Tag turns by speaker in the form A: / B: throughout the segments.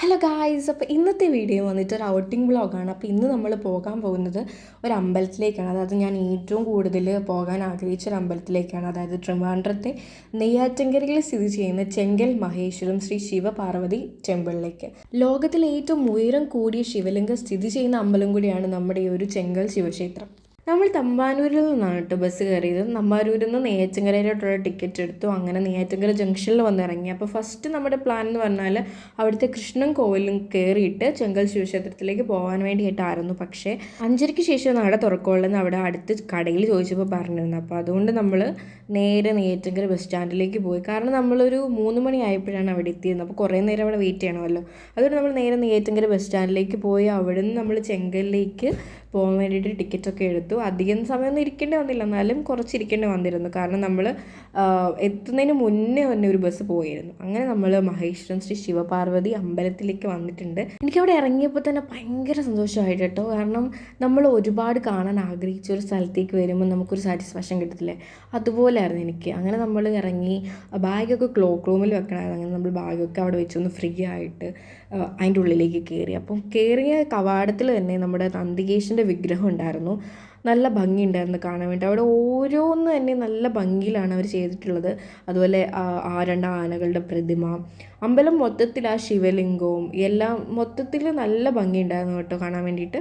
A: Hello guys അപ്പോൾ ഇന്നത്തെ video വന്നിട്ട് ഒരു ഔട്ടിംഗ് വ്ളോഗാണ് അപ്പോൾ ഇന്ന് നമ്മൾ പോകാൻ പോകുന്നത് ഒരു അമ്പലത്തിലേക്കാണ്. അതായത് ഞാൻ ഏറ്റവും കൂടുതൽ പോകാൻ ആഗ്രഹിച്ച ഒരു അമ്പലത്തിലേക്കാണ്. അതായത് ട്രിവാൻഡ്രത്തെ നെയ്യാറ്റങ്കരയിൽ സ്ഥിതി ചെയ്യുന്ന ചെങ്കൽ മഹേശ്വരം ശ്രീ ശിവപാർവതി ടെമ്പിളിലേക്ക് ലോകത്തിലെ ഏറ്റവും ഉയരം കൂടിയ ശിവലിംഗം സ്ഥിതി ചെയ്യുന്ന അമ്പലം കൂടിയാണ് നമ്മുടെ ഈ ഒരു ചെങ്കൽ ശിവക്ഷേത്രം. നമ്മൾ തമ്പാനൂരിൽ നിന്നാണ് കേട്ടോ ബസ് കയറിയത്. തമ്പാനൂരിൽ നിന്ന് നെയ്യാറ്റിൻകരയിലോട്ടുള്ള ടിക്കറ്റ് എടുത്തു. അങ്ങനെ നെയ്യാറ്റിൻകര ജംഗ്ഷനിൽ വന്ന് ഇറങ്ങി. അപ്പോൾ ഫസ്റ്റ് നമ്മുടെ പ്ലാൻ എന്ന് പറഞ്ഞാൽ അവിടുത്തെ കൃഷ്ണൻ കോവിലും കയറിയിട്ട് ചെങ്കൽ ശിവക്ഷേത്രത്തിലേക്ക് പോകാൻ വേണ്ടിയിട്ടായിരുന്നു. പക്ഷേ അഞ്ചരയ്ക്ക് ശേഷം നട തുറക്കുള്ളെന്ന് അവിടെ അടുത്ത് കടയിൽ ചോദിച്ചപ്പോൾ പറഞ്ഞിരുന്നു. അപ്പോൾ അതുകൊണ്ട് നമ്മൾ നേരെ നെയ്യാറ്റിൻകര ബസ് സ്റ്റാൻഡിലേക്ക് പോയി. കാരണം നമ്മളൊരു മൂന്ന് മണി ആയപ്പോഴാണ് അവിടെ എത്തിയിരുന്നത്. അപ്പോൾ കുറേ നേരം അവിടെ വെയിറ്റ് ചെയ്യണമല്ലോ. അതുകൊണ്ട് നമ്മൾ നേരെ നെയ്യാറ്റിൻകര ബസ് സ്റ്റാൻഡിലേക്ക് പോയി. അവിടെ നിന്ന് നമ്മൾ ചെങ്കലിലേക്ക് പോകാൻ വേണ്ടിയിട്ട് ടിക്കറ്റൊക്കെ എടുത്തു. അധികം സമയമൊന്നും ഇരിക്കേണ്ടി വന്നില്ല. എന്നാലും കുറച്ച് ഇരിക്കേണ്ടി വന്നിരുന്നു. കാരണം നമ്മൾ എത്തുന്നതിന് മുന്നേ തന്നെ ഒരു ബസ് പോയിരുന്നു. അങ്ങനെ നമ്മൾ മഹേശ്വരൻ ശ്രീ ശിവപാർവതി അമ്പലത്തിലേക്ക് വന്നിട്ടുണ്ട്. എനിക്കവിടെ ഇറങ്ങിയപ്പോൾ തന്നെ ഭയങ്കര സന്തോഷമായിട്ട് കേട്ടോ. കാരണം നമ്മൾ ഒരുപാട് കാണാൻ ആഗ്രഹിച്ച ഒരു സ്ഥലത്തേക്ക് വരുമ്പോൾ നമുക്കൊരു സാറ്റിസ്ഫാക്ഷൻ കിട്ടത്തില്ലേ? അതുപോലെയായിരുന്നു എനിക്ക്. അങ്ങനെ നമ്മൾ ഇറങ്ങി ബാഗൊക്കെ ക്ലോക്ക് റൂമിൽ വെക്കണമായിരുന്നു. അങ്ങനെ നമ്മൾ ബാഗൊക്കെ അവിടെ വെച്ചൊന്ന് ഫ്രീ ആയിട്ട് അതിന്റെ ഉള്ളിലേക്ക് കയറി. അപ്പം കയറിയ കവാടത്തിൽ തന്നെ നമ്മുടെ നന്ദികേശന്റെ വിഗ്രഹം ഉണ്ടായിരുന്നു. നല്ല ഭംഗിയുണ്ടായിരുന്നു കാണാൻ വേണ്ടി. അവിടെ ഓരോന്ന് തന്നെ നല്ല ഭംഗിയിലാണ് അവർ ചെയ്തിട്ടുള്ളത്. അതുപോലെ ആ രണ്ട് ആനകളുടെ പ്രതിമ അമ്പലം മൊത്തത്തിൽ ആ ശിവലിംഗവും എല്ലാം മൊത്തത്തിൽ നല്ല ഭംഗിയുണ്ടായിരുന്നു കേട്ടോ കാണാൻ വേണ്ടിയിട്ട്.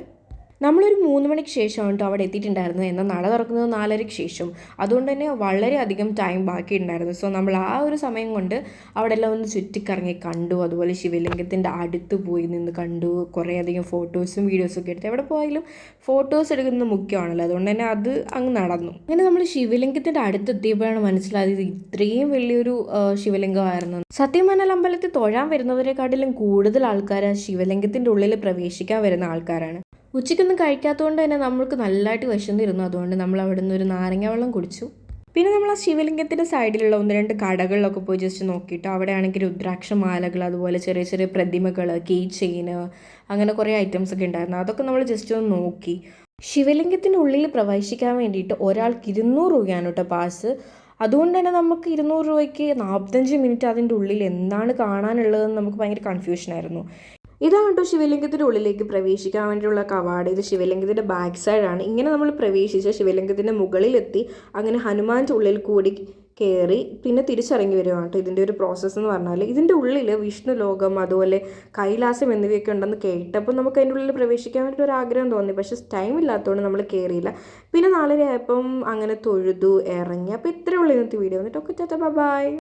A: നമ്മളൊരു മൂന്ന് മണിക്ക് ശേഷമാണ് കേട്ടോ അവിടെ എത്തിയിട്ടുണ്ടായിരുന്നത്. എന്നാൽ നട തുറക്കുന്നത് നാലരയ്ക്ക് ശേഷം. അതുകൊണ്ട് തന്നെ വളരെയധികം ടൈം ബാക്കി ഉണ്ടായിരുന്നു സോ നമ്മൾ ആ ഒരു സമയം കൊണ്ട് അവിടെ എല്ലാം ഒന്ന് ചുറ്റിക്കറങ്ങി കണ്ടു. അതുപോലെ ശിവലിംഗത്തിന്റെ അടുത്ത് പോയി നിന്ന് കണ്ടു. കുറേയധികം ഫോട്ടോസും വീഡിയോസും ഒക്കെ എടുത്ത്. എവിടെ പോയാലും ഫോട്ടോസ് എടുക്കുന്നത് മുഖ്യമാണല്ലോ. അതുകൊണ്ട് തന്നെ അത് അങ്ങ് നടന്നു. അങ്ങനെ നമ്മൾ ശിവലിംഗത്തിന്റെ അടുത്തെത്തിയപ്പോഴാണ് മനസ്സിലായത് ഇത്രയും വലിയൊരു ശിവലിംഗമായിരുന്നു. സത്യം അമ്പലത്തിൽ തൊഴാൻ വരുന്നവരെക്കാട്ടിലും കൂടുതൽ ആൾക്കാർ ശിവലിംഗത്തിന്റെ ഉള്ളിൽ പ്രവേശിക്കാൻ വരുന്ന ആൾക്കാരാണ്. ഉച്ചയ്ക്കൊന്നും കഴിക്കാത്തതുകൊണ്ട് തന്നെ നമ്മൾക്ക് നല്ലതായിട്ട് വിശന്നിരുന്നു. അതുകൊണ്ട് നമ്മൾ അവിടെ നിന്ന് ഒരു നാരങ്ങ വെള്ളം കുടിച്ചു. പിന്നെ നമ്മൾ ആ ശിവലിംഗത്തിന്റെ സൈഡിലുള്ള ഒന്ന് രണ്ട് കടകളിലൊക്കെ പോയി ജസ്റ്റ് നോക്കിയിട്ട്. അവിടെ ആണെങ്കിൽ രുദ്രാക്ഷമാലകൾ അതുപോലെ ചെറിയ ചെറിയ പ്രതിമകൾ കീ ചെയിന് അങ്ങനെ കുറേ ഐറ്റംസ് ഒക്കെ ഉണ്ടായിരുന്നു. അതൊക്കെ നമ്മൾ ജസ്റ്റ് ഒന്ന് നോക്കി. ശിവലിംഗത്തിന്റെ ഉള്ളിൽ പ്രവേശിക്കാൻ വേണ്ടിയിട്ട് ഒരാൾക്ക് ഇരുന്നൂറ് രൂപയാണ് കേട്ടോ പാസ് അതുകൊണ്ട് തന്നെ നമുക്ക് ഇരുന്നൂറ് രൂപയ്ക്ക് നാൽപ്പത്തഞ്ച് മിനിറ്റ് അതിന്റെ ഉള്ളിൽ എന്താണ് കാണാനുള്ളതെന്ന് നമുക്ക് ഭയങ്കര കൺഫ്യൂഷനായിരുന്നു ഇതാണ് കേട്ടോ ശിവലിംഗത്തിന്റെ ഉള്ളിലേക്ക് പ്രവേശിക്കാൻ വേണ്ടിയുള്ള കവാട്. ഇത് ശിവലിംഗത്തിന്റെ ബാക്ക് സൈഡാണ്. ഇങ്ങനെ നമ്മൾ പ്രവേശിച്ച ശിവലിംഗത്തിന്റെ മുകളിലെത്തി അങ്ങനെ ഹനുമാന്റെ ഉള്ളിൽ കൂടി കയറി പിന്നെ തിരിച്ചറങ്ങി വരുവാണ് കേട്ടോ. ഇതിന്റെ ഒരു പ്രോസസ്സ് എന്ന് പറഞ്ഞാൽ ഇതിന്റെ ഉള്ളിൽ വിഷ്ണു ലോകം അതുപോലെ കൈലാസം എന്നിവയൊക്കെ ഉണ്ടെന്ന് കേട്ടപ്പോൾ നമുക്ക് അതിന്റെ ഉള്ളിൽ പ്രവേശിക്കാൻ വേണ്ടി ഒരു ആഗ്രഹം തോന്നി. പക്ഷേ ടൈം ഇല്ലാത്തതുകൊണ്ട് നമ്മൾ കയറിയില്ല പിന്നെ നാളെ ആയപ്പം അങ്ങനെ തൊഴുതു ഇറങ്ങി. അപ്പോൾ ഇത്രയേ ഉള്ളൂ ഇന്നത്തെ വീഡിയോ എന്നിട്ട് ഒക്കെ ബൈ